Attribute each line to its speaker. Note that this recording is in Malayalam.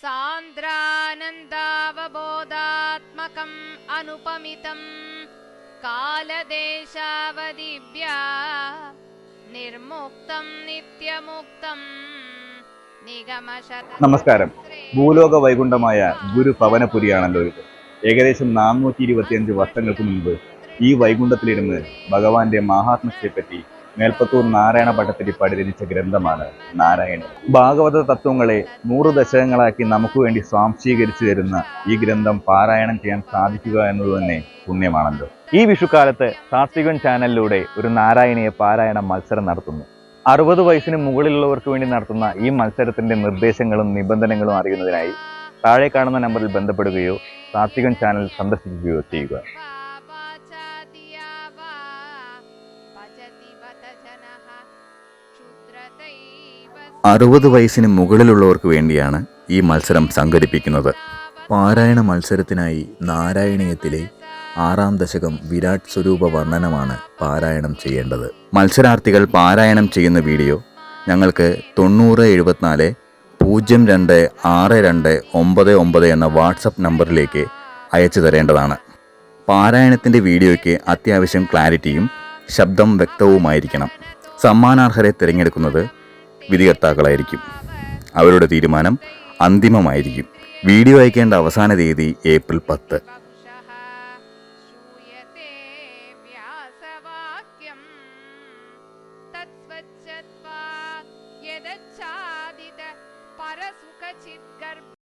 Speaker 1: सान्द्रानन्दावबोधात्मकम् अनुपमितम् कालदेशावदिव्या निर्मुक्तं नित्यमुक्तं निगमशत
Speaker 2: നമസ്കാരം ഭൂലോക വൈകുണ്ഠമായ ഗുരു ഭവനപുരിയാണല്ലോ ഇത് ഏകദേശം നാനൂറ്റി ഇരുപത്തിയഞ്ച് വർഷങ്ങൾക്ക് മുൻപ് ഈ വൈകുണ്ഠത്തിലിരുന്ന് ഭഗവാന്റെ മഹാത്മ്യത്തെപ്പറ്റി മേൽപ്പത്തൂർ നാരായണ ഭട്ടത്തിരിപ്പാട് രചിച്ച ഗ്രന്ഥമാണ് നാരായണൻ. ഭാഗവത തത്വങ്ങളെ നൂറ് ദശകങ്ങളാക്കി നമുക്ക് വേണ്ടി സ്വാംശീകരിച്ചു തരുന്ന ഈ ഗ്രന്ഥം പാരായണം ചെയ്യാൻ സാധിക്കുക എന്നത് തന്നെ പുണ്യമാണല്ലോ. ഈ വിഷുക്കാലത്ത് സാത്വികൻ ചാനലിലൂടെ ഒരു നാരായണീയ പാരായണ മത്സരം നടത്തുന്നു. അറുപത് വയസ്സിന് മുകളിലുള്ളവർക്ക് വേണ്ടി നടത്തുന്ന ഈ മത്സരത്തിന്റെ നിർദ്ദേശങ്ങളും നിബന്ധനകളും അറിയുന്നതിനായി താഴെ കാണുന്ന നമ്പറിൽ ബന്ധപ്പെടുകയോ സാത്വികൻ ചാനൽ സന്ദർശിക്കുകയോ ചെയ്യുക.
Speaker 3: അറുപത് വയസ്സിന് മുകളിലുള്ളവർക്ക് വേണ്ടിയാണ് ഈ മത്സരം സംഘടിപ്പിക്കുന്നത്. പാരായണ മത്സരത്തിനായി നാരായണീയത്തിലെ ആറാം ദശകം വിരാട് സ്വരൂപ വർണനമാണ് പാരായണം ചെയ്യേണ്ടത്. മത്സരാർത്ഥികൾ പാരായണം ചെയ്യുന്ന വീഡിയോ ഞങ്ങൾക്ക് തൊണ്ണൂറ് എഴുപത്തിനാല് പൂജ്യം രണ്ട് ആറ് രണ്ട് ഒമ്പത് ഒമ്പത് എന്ന വാട്സപ്പ് നമ്പറിലേക്ക് അയച്ചു തരേണ്ടതാണ്. പാരായണത്തിന്റെ വീഡിയോയ്ക്ക് അത്യാവശ്യം ക്ലാരിറ്റിയും ശബ്ദം വ്യക്തവുമായിരിക്കണം. സമ്മാനാർഹരെ തിരഞ്ഞെടുക്കുന്നത് വിധികർത്താക്കളായിരിക്കും. അവരുടെ തീരുമാനം അന്തിമമായിരിക്കും. വീഡിയോ അയക്കേണ്ട അവസാന തീയതി ഏപ്രിൽ പത്ത്. परसुखचिद्गर्भ